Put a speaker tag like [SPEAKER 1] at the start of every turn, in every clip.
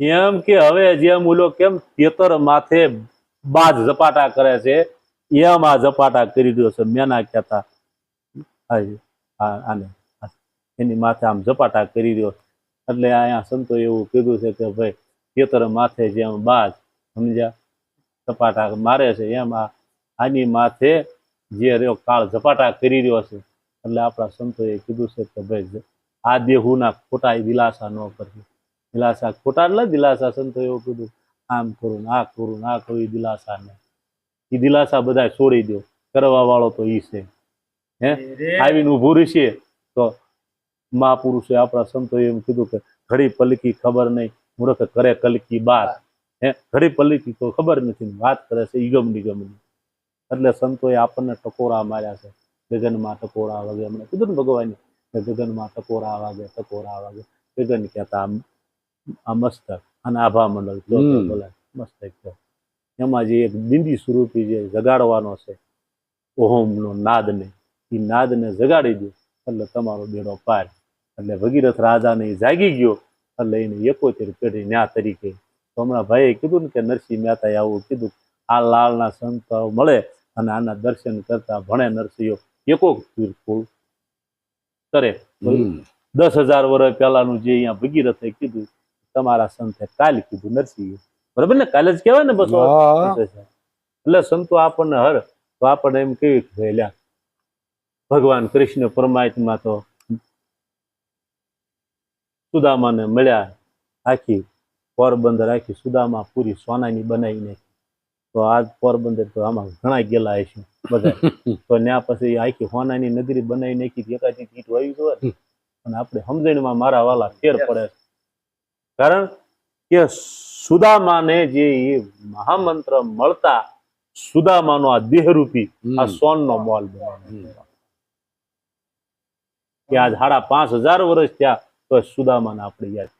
[SPEAKER 1] એમ કે હવે જેમ ઓલો કેમ ખેતર માથે બાજ ઝપાટા કરે છે, એમ આ ઝપાટા કરી રહ્યો છે. મેના કહેતા. આને એની માથે આમ ઝપાટા કરી રહ્યો એટલે અહીંયા સંતો એવું કીધું છે કે ભાઈ, ખેતર માથે જેમ બાજ, સમજ્યા? ઝપાટા મારે છે. એમ આની માથે જે રહ્યો કાળ ઝપાટા કરી રહ્યો છે. એટલે આપણા સંતોએ કીધું છે કે ભાઈ, આ દેહુના ખોટા દિલાસા ન કરવી દિલાસા ખોટા એટલે દિલાસા સંતો એવું કીધું આમ કરું આ કરું આ કરું એ દિલાસા ને એ દિલાસા બધા છોડી દો કરવા વાળો તો ઈ છે. હે? આવીને ઊભું રહેશે તો મહાપુરુષે આપણા સંતો એમ કીધું કે ઘડી પલકી ખબર નહીં મૂર્ખ કરે કલકી બાત હે? ઘડી પલકી તો ખબર નથી વાત કરે છે ઈગમ નિગમની એટલે સંતોએ આપણને ટકોરા માર્યા છે ગગનમાં ટકોરા વાગે. હમણાં કીધું ને ભગવાને ગગનમાં ટકોરા વાગે ટકોરા વાગે. ગગન કહેતા આમ આ મસ્તક. અને આભા મંડળ મસ્તક છે એમાં જે એક બિંદી સ્વરૂપી જે જગાડવાનો છે ઓહોમનો નાદને એ નાદને જગાડી દો એટલે તમારો બેડો પાર. એટલે ભગીરથ રાજાને જાગી ગયો એટલે એને એકોતેર પેઢી ન્યા તરીકે. તો હમણાં ભાઈએ કીધું ને કે નરસિંહ મહેતાએ આવું કીધું આ લાલના સંત મળે અને આના દર્શન કરતા ભણે નરસિંહો એકો તીર ફૂલ કરે. દસ હજાર વર્ષ પહેલાનું જે અહીંયા ભગીરથે કીધું તમારા સંતે કાલ કીધું નરસિંહ બરાબર ને? કાલે જ કહેવાય ને બસ એટલે સંતો આપણને હર તો આપણને એમ કેવી કે ભાઈ ભગવાન કૃષ્ણ પરમાત્મા તો સુદામાને મળ્યા આખી પોરબંદર આખી સુદામા પૂરી સોનાની બનાવી નાખી. તો આજ પોરબંદર તો આમાં ઘણા ગયેલા હશે બધા. તો ત્યાં પછી આખી સોનાની નગરી બનાવી નાખી એકાદી કીટ વાવી જોવે અને આપણે સમજણમાં મારા વાલા ફેર પડે છે. કારણ કે સુદામાને જે એ મહામંત્ર મળતા સુદામાનો આ દેહરૂપી આ સોનનો મોલ બનાવ્યો કે આ સાડા પાંચ હજાર વર્ષ થયા તો સુદામાને આપણે યાદ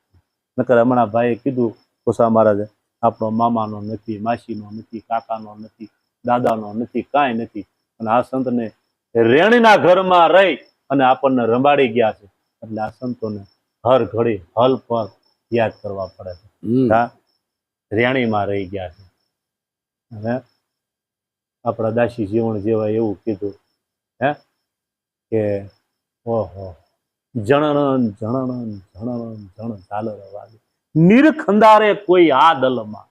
[SPEAKER 1] નકર હમણાં ભાઈએ કીધું કોસા મહારાજે આપણો મામાનો નથી માસીનો નથી કાકાનો નથી દાદાનો નથી કાંઈ નથી. અને આ સંતને રેણીના ઘરમાં રહી અને આપણને રંબાડી ગયા છે. એટલે આ સંતોને હર ઘડી હલ પર યાદ કરવા પડે છે. રેણીમાં રહી ગયા છે. અને આપણા દાસી જીવન જેવા એવું કીધું હે કે ઓહો જણન જણન જણન જણ ઝાલર વાગે નિરખંદારે કોઈ આ દલમાં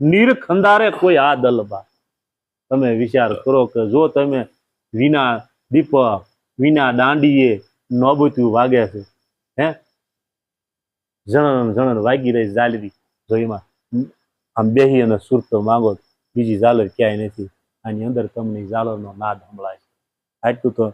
[SPEAKER 1] નિરખંદારે કોઈ આ દલમાં તમે વિચાર કરો કે જો તમે વિના દીપક વિના દાંડીએ નોબતું વાગે છે હે જણન જણન વાગી રહી ઝાલરી જો એમાં આમ બેહી અને સુરતો માંગો બીજી ઝાલર ક્યાંય નથી. આની અંદર તમને ઝાલરનો નાદ સંભળાય છે. આટલું તો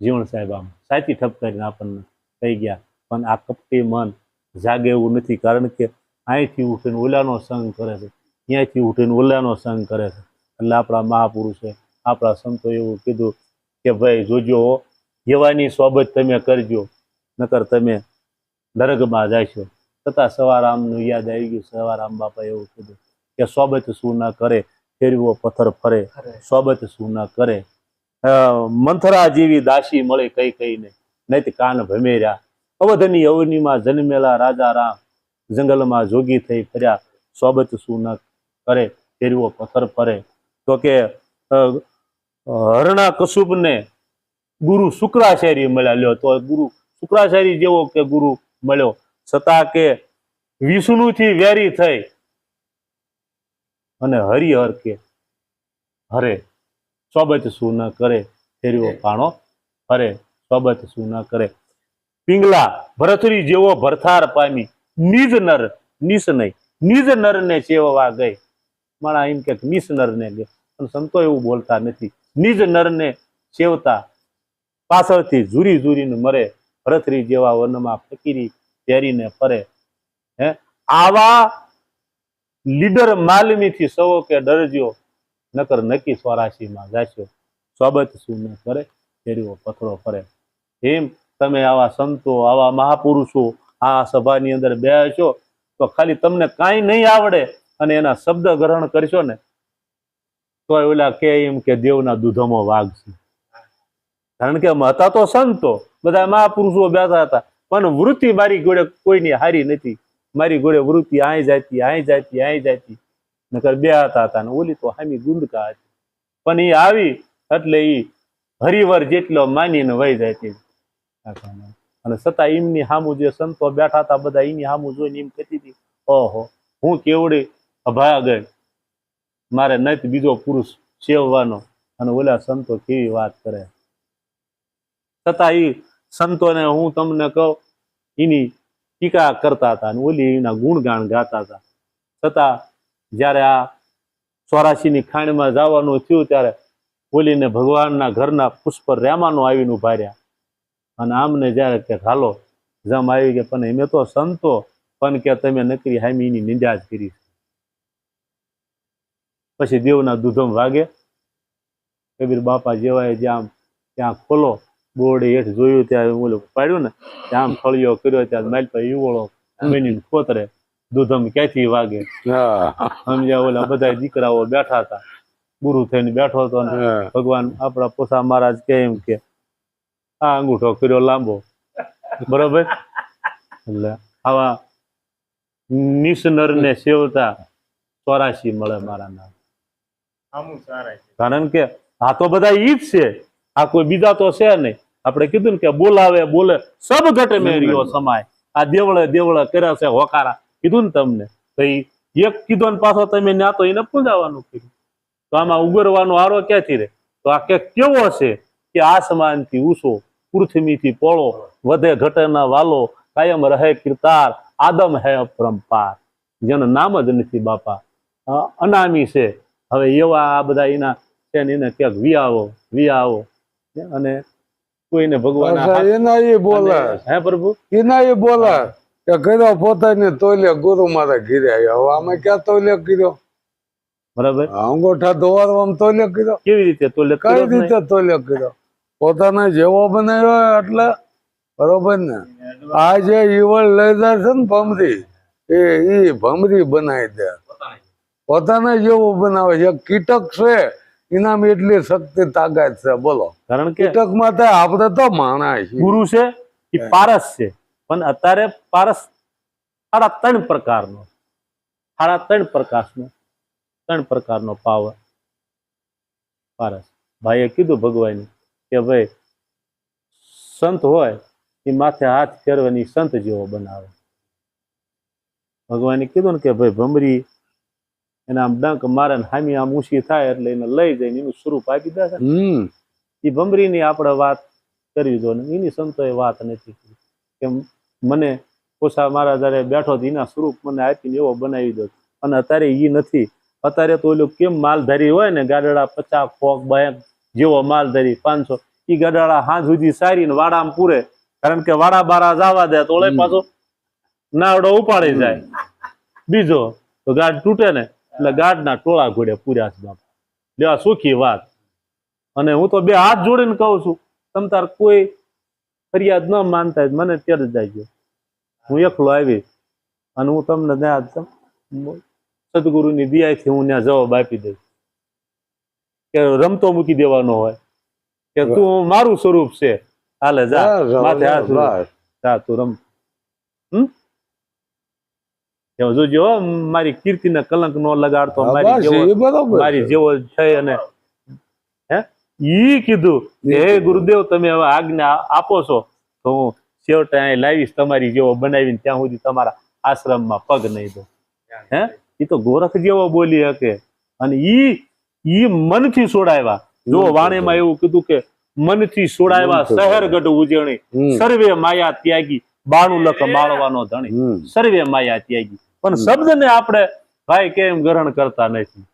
[SPEAKER 1] જીવણ સાહેબ આમ સાચી ઠપ કરીને આપણને કહી ગયા. પણ આ કપટી મન જાગે એવું નથી. કારણ કે અહીંથી ઉઠીને ઓલાનો સંગ કરે છે. ત્યાંથી ઉઠીને ઓલાનો સંગ કરે છે. એટલે આપણા મહાપુરુષે આપણા સંતો એવું કીધું કે ભાઈ જોજો હો, જેવાની સોબત તમે કરજો. નકર તમે નરકમાં જાશો છતાં સવારામનું યાદ આવી ગયું. સવારામ બાપા એવું કીધું કે સોબત શું ના કરે ફેરવો પથ્થર ફરે. સોબત શું ના કરે. મંથરા જેવી દાસી મળે કઈ કઈને નહીં કાન ભમેર્યા. અવધની અવનીમાં જન્મેલા રાજા રામ જંગલમાં જોગી થઈ ફર્યા. સોબત શું ન કરે ફેરવો પથ્થર ફરે. તો કે હરણા કશુબને ગુરુ શુક્રાચાર્ય મળ્યા. લ્યો તો ગુરુ શુક્રાચાર્ય જેવો કે ગુરુ મળ્યો. છતાં કે વિષ્ણુથી વેરી થઈ. અને હરિહર કે હરે સોબત શું ન કરે? ફેરવો પાણો. હરે સોબત શું ન કરે? પિંગલા ભરથરી જેવો ભરથાર પામી. નિજ નર નિસ નહીં. નિજ નરને ચેવવા ગઈ. માણા એમ કે નિસ નરને ગઈ. પણ સંતો એવું બોલતા નથી. નિજ નરને ચેવતા પાછળથી ઝૂરી ઝૂરીને મરે. ભરથરી જેવા વનમાં ફકીરી પહેરીને ફરે. હે? આવા લીડર માલમીથી સવો કે ડરજો નકર નક્કી સ્વરાશીમાં જાશો સ્વાબત શું કરે ફેરવો પથરો ફરે. એમ તમે આવા સંતો, આવા મહાપુરુષો આ સભાની અંદર બેસો તો ખાલી તમને કાંઈ નહીં આવડે અને એના શબ્દ ગ્રહણ કરશો ને તો ઓલા કે એમ કે દેવના દૂધમો વાઘ છે કારણ કે હતા તો સંતો બધા મહાપુરુષો બેઠા હતા. પણ વૃત્તિ મારી ગોળે કોઈની હારી નથી. મારી ગોળે વૃત્તિ આય જાતી આય જાતી આય જાતી. નકર બે હતા હતા ને ઓલી તો હામી ગુંદકા હતી. પણ એ આવી એટલે એ હરિવર જેટલો માનીને વહી જાતી. અને છતાં એમની સામુ જે સંતો બેઠા હતા બધા એની સામુ જોઈને એમ કહેતી હતી, ઓહો, હું કેવડી અભાગળ મારે નથી બીજો પુરુષ સેવવાનો. અને ઓલા સંતો કેવી વાત કરે. છતાં એ સંતોને હું તમને કહું એની ટીકા કરતા હતા અને ઓલી એના ગુણગાન ગાતા હતા. છતાં જ્યારે આ ચોરાશીની ખાણમાં જવાનું થયું ત્યારે ઓલીને ભગવાનના ઘરના પુષ્પ રેમાનો આવીને ઊભા અને આમને જ્યારે કે હાલો, જમ આવી કે પણ એમે તો સંતો, પણ કે તમે નકરી હામીની નિંદા જ કરી પછી દેવના દૂધમ વાગે. કબીર બાપા જેવાય જ્યાં ત્યાં ખોલો બોર્ડ હેઠ જોયું ત્યાં ઓલું પાડ્યું ને ત્યાં આમ ફળિયો કર્યો ત્યાં માલ પર ઈવોળો મેની ખોતરે દૂધમ ક્યાંથી વાગે?
[SPEAKER 2] હા.
[SPEAKER 1] સમજ્યા ઓલા બધા દીકરાઓ બેઠા હતા. ગુરુ થઈને બેઠો હતો ને ભગવાન આપણા પોસા મહારાજ કે એમ કે આ અંગૂઠો કર્યો લાંબો. બરોબર? એટલે આવા નિસનર ને સેવતા ચોરાશી મળે મારા નામ. કારણ કે આ તો બધા ઈ જ છે. આ કોઈ બીજા તો છે નહીં. આપણે કીધું ને કે બોલાવે બોલે સબ ઘટે મેર્યો સમાય. આ દેવળે દેવળે કર્યા છે હોકારા. કીધું ને તમને તો એક કીધો ને પાછો તમે તો એને પૂજાવાનું કીધું તો આમાં ઉગરવાનો આરો ક્યાંથી રે તો આ કે કેવો છે કે આસમાનથી ઊંચો પૃથ્વીથી પોળો વધે ઘટે ના વાલો કાયમ રહે કીર્તાર આદમ હે અપરંપાર. જેનું નામ જ નથી બાપા. અનામી છે. હવે એવા આ બધા એના છે ને એને ક્યાંક વિયાવો વિયાવો. અને કોઈને ભગવાન
[SPEAKER 2] એના એ બોલે.
[SPEAKER 1] હે પ્રભુ?
[SPEAKER 2] એના એ બોલે કે કર્યો પોતાને તોલે ગુરુ મારા ઘીરે આવ્યો. હવે આમે ક્યાં તોલે કર્યો?
[SPEAKER 1] બરાબર.
[SPEAKER 2] અંગોઠા ધોવારવામાં તોલે કર્યો?
[SPEAKER 1] કેવી રીતે તો લે
[SPEAKER 2] કઈ રીતે તોલે કર્યો? પોતાના જેવો બનાવ્યો એટલે બરોબર ને? આ જે ઈવળ લઈ જાય છે ને ભમરી એ ઈ ભમરી બનાવી દે. પોતાને જેવું બનાવે છે. કીટક છે. એનામાં એટલી શક્તિ તાકાત છે બોલો.
[SPEAKER 1] કારણ કે
[SPEAKER 2] કીટક આપણે તો માણસ
[SPEAKER 1] ગુરુ છે એ પારસ છે પણ અત્યારે પારસ સાડા ત્રણ પ્રકારનો સાડા ત્રણ પ્રકાશનો ત્રણ પ્રકારનો પાવર પારસ. ભાઈએ કીધું ભગવાન કે ભાઈ સંત હોય એ માથે હાથ ફેરવાની સંત જેવો બનાવે. ભગવાને કીધું ને કે ભાઈ ભમરી એના આમ ડંક મારે હામી આમ ઊંચી થાય એટલે એને લઈ જઈને એનું સ્વરૂપ આપી દે છે. એ ભમરીની આપણે વાત કરવી જો ને એની સંતોએ વાત નથી કરી. કે મને ઓછા મારા જયારે બેઠો એના સ્વરૂપ મને આપીને એવો બનાવી દો. અને અત્યારે એ નથી. અત્યારે તો ઓલું કેમ માલધારી હોય ને ગાડડા પચાસ ફોક બેંક જેવો માલધારી પાંચસો એ ગાડાળા હાથ સુધી સારી ને વાડામાં પૂરે. કારણ કે વાડા બારા જવા દે તો પાછો નાવડો ઉપાડી જાય. બીજો તો ગાડ તૂટે ને એટલે ગાઢના ટોળા ઘોડે પૂર્યા છે બાપા. લેવા સુખી વાત. અને હું તો બે હાથ જોડીને કહું છું તમ તાર કોઈ ફરિયાદ ન માનતા મને ત્યારે જ જાયજો હું એકલો આવી અને હું તમને ત્યાં સદગુરુની દિયાથી હું ત્યાં જવાબ આપી દઈશ. કે રમતો મૂકી દેવાનો હોય કે તું મારું સ્વરૂપ છે. હાલે જા. માથે હાથ જા તું રમ. હમ? જોજો મારી કીર્તિને કલંક નો લગાડતો મારી જેવો
[SPEAKER 2] એ
[SPEAKER 1] મારી જેવો છે અને હે? ઈ કીધું હે ગુરુદેવ તમે હવે આજ્ઞા આપો છો તો હું છેવટે અહીં લાવીશ તમારી જેવો બનાવીને ત્યાં સુધી તમારા આશ્રમમાં પગ નહીં દો હે? એ તો ગોરખ જેવો બોલી શકે. અને ઈ ઈ મનથી છોડાવ્યા જો વાણીમાં એવું કીધું કે મનથી છોડાવ્યા
[SPEAKER 2] શહેરગઢ
[SPEAKER 1] શહેર ઉજવણી સર્વે માયા ત્યાગી. બાણું લખ માળવાનો ધણી. સર્વે માયા ત્યાગી. પણ શબ્દને આપણે ભાઈ કેમ ગ્રહણ કરતા નથી?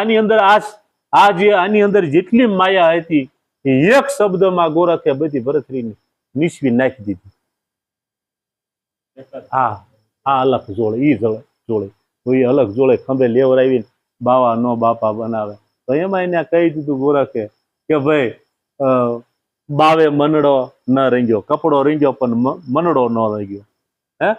[SPEAKER 1] આની અંદર આ આ જે આની અંદર જેટલી માયા હતી એ એક શબ્દમાં ગોરખે બધી ભરતરી નિસવી નાખી દીધી. હા આ અલગ જોડે ઈ જોડે તો એ અલગ જોડે ખંભે લેવરાવીને બાવા નો બાપા બનાવે. તો એમાં એને કહી દીધું ગોરખે કે ભાઈ બાવે મનડો ન રંગ્યો કપડો રંગ્યો પણ મનડો ન રંગ્યો. હે?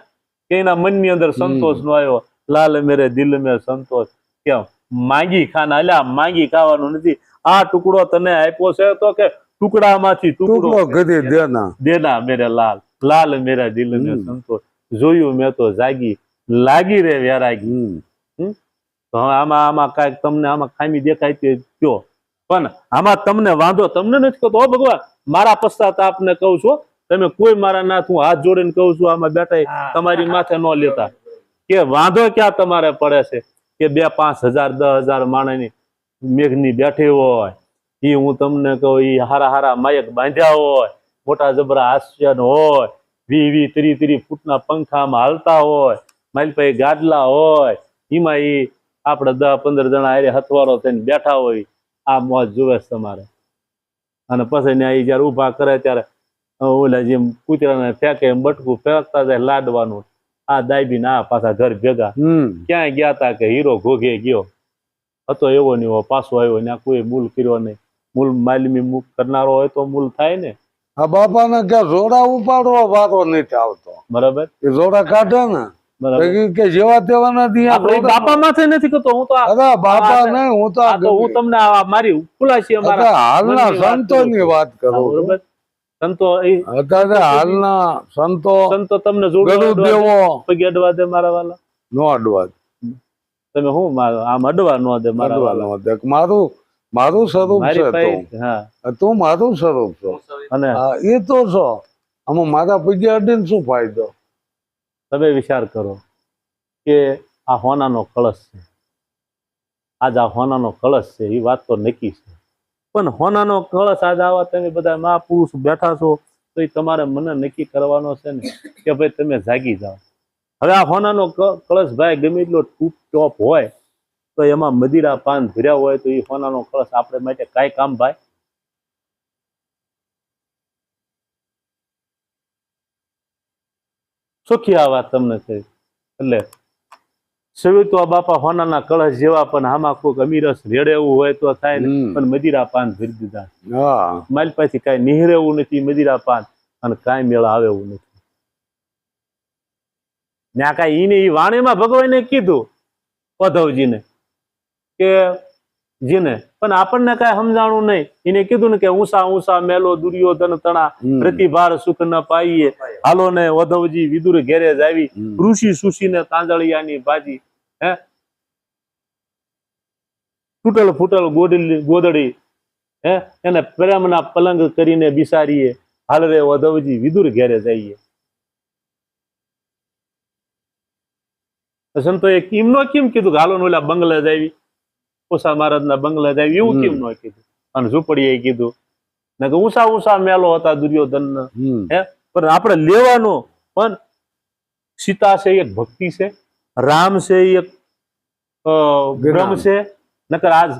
[SPEAKER 1] કે એના મનની અંદર સંતોષ નો આવ્યો. લાલ મેરે દિલ મે સંતોષ. કેમ? માંગી ખાના. અલ્યા માંગી ખાવાનું નથી. આ ટુકડો તને આપ્યો છે તો કે ટુકડામાંથી ટુકડો
[SPEAKER 2] ટુકડો દેના.
[SPEAKER 1] દેના મેરે લાલ. લાલ મેરા દિલ
[SPEAKER 2] મે
[SPEAKER 1] સંતોષ. જોયું મેં તો જાગી. લાગી રે વેરાગી. તો આમાં આમાં કાંઈક તમને આમાં ખામી દેખાય તે કયો. પણ આમાં તમને વાંધો તમને નથી કહેતો "ઓ ભગવાન મારા પશ્ચાતાપને કહું છું. તમે કોઈ મારા નાથ હું હાથ જોડીને કહું છું આમાં બેઠા તમારી માથે ન લેતા. કે વાંધો ક્યાં તમારે પડે છે? કે બે પાંચ હજાર દસ હજાર માણસની મેઘની બેઠી હોય એ હું તમને કહું એ હારા હારા માયક બાંધ્યા હોય મોટા જબરા હાસ્યન હોય વી વી ત્રી ત્રી ફૂટના પંખામાં હાલતા હોય મારી પાસે ગાડલા હોય એમાં એ આપણે દસ પંદર જણા હારે હથવારો થઈને બેઠા હોય આ મોજ જુએ તમારે. અને પછી ત્યાં એ જયારે ઊભા કરે ત્યારે ઓલા જેમ કૂતરાને ફેંકે એમ બટકું ફેંકતા જાય લાડવાનું. આ દાયબી ના પાછા ઘર ભેગા. ક્યાંય ગયા તા કે હીરો ઘોઘે ગયો. હતો એવો ને એવો પાછો આવ્યો ને કોઈ મૂલ કર્યો નહીં. મૂલ માલમી મૂક કરનારો હોય તો મૂલ થાય ને.
[SPEAKER 2] આ બાપાને કે જોડા ઉપાડવા વારો નથી આવતો.
[SPEAKER 1] બરાબર?
[SPEAKER 2] એ જોડા કાઢે ને. કે- જેવા તેવા નથી.
[SPEAKER 1] બાપા માથે નથી કરતો હું તો
[SPEAKER 2] અરે બાપા નહીં હું તો
[SPEAKER 1] હું તમને મારી ખુલાસી અમારા
[SPEAKER 2] હાલના
[SPEAKER 1] મનની વાત
[SPEAKER 2] કરું
[SPEAKER 1] બરાબર? સંતો
[SPEAKER 2] અત્યારે હાલના સંતો
[SPEAKER 1] સંતો તમને દે મારા વાલા.
[SPEAKER 2] નો અડવા
[SPEAKER 1] તમે હું મારો આમ અડવા ન દે મારા વાલા.
[SPEAKER 2] નો દે. મારું મારું સ્વરૂપ છે
[SPEAKER 1] હા.
[SPEAKER 2] તું મારું સ્વરૂપ છો.
[SPEAKER 1] અને
[SPEAKER 2] એ તો છો. આમાં મારા પગે અડીને શું ફાયદો?
[SPEAKER 1] તમે વિચાર કરો કે આ હોનાનો કળશ છે. આજ આ હોનાનો કળશ છે એ વાત તો નક્કી છે. પણ હોનાનો કળશ આજ આવા તમે બધા મહાપુરુષ બેઠા છો, તો તમારે મને નક્કી કરવાનો છે ને કે ભાઈ તમે જાગી જાઓ. હવે આ હોનાનો કળશ ભાઈ ગમે એટલો ટૂપ ટોપ હોય, તો એમાં મદિરા પાન ભર્યા હોય, તો એ હોનાનો કળશ આપણે માટે કાંઈ કામ ભાઈ? સુખી આ વાત તમને છે. એટલે સવિતો બાપા હોનાના કળશ જેવા પણ આમાં કોઈક અમીરસ રેડેવું હોય તો થાય ને. પણ મદિરા પાન ભરી દીધા.
[SPEAKER 2] માલ
[SPEAKER 1] મારી પાસે કાંઈ નિહરેવું નથી મદિરા પાન અને કાંઈ મેળા આવે એવું નથી. ને આ કાંઈ એને ઈ વાણીમાં ભગવાને કીધું વધવજીને કે જીને. પણ આપણને કઈ સમજાણું નહીં. એને કીધું ને કે ઊંસા ઊંસા મેલો દુર્યોધન તણા. પ્રતિભાર સુખ ન પાઈએ. હાલો ને વધવજી વિદુર ઘેરે જાવી ઋષિ
[SPEAKER 2] હમ.
[SPEAKER 1] ને તાંજળિયાની ભાજી હે? તૂટલ ફૂટલ ગોડલી ગોદડી હે? એને પ્રેમના પલંગ કરીને બિસારીએ હાલ રે વધવજી વિદુર ઘેરે જઈએ સંતો સંતોએ કેમ નો કેમ કીધું હાલો ને ઓલા બંગલે જ ઓછા મહારાજના બંગલા જ એવું કેમ ન કીધું? અને ઝૂંપડીએ કીધું ને કે ઊંચા ઊંચા મેલો હતા દુર્યોધન
[SPEAKER 2] હે?
[SPEAKER 1] પણ આપણે લેવાનો પણ સીતા છે એક ભક્તિ છે રામ છે એક બ્રહ્મ છે. નકર આજ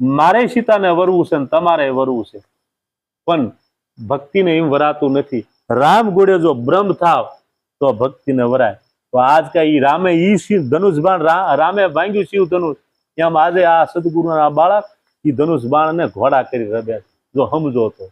[SPEAKER 1] મારે સીતાને વરવું છે ને તમારે વરવું છે. પણ ભક્તિને એમ વરાતું નથી. રામ ગોળે જો બ્રહ્મ થાવ તો ભક્તિને વરાય. તો આજ કઈ રામે ઈ શિવ ધનુષ બાણ રામે ભાંગ્યું શિવ ધનુષ. એમ આજે આ સદગુરુના બાળક એ ધનુષ બાણને ઘોડા કરી રબ્યા જો સમજો તો.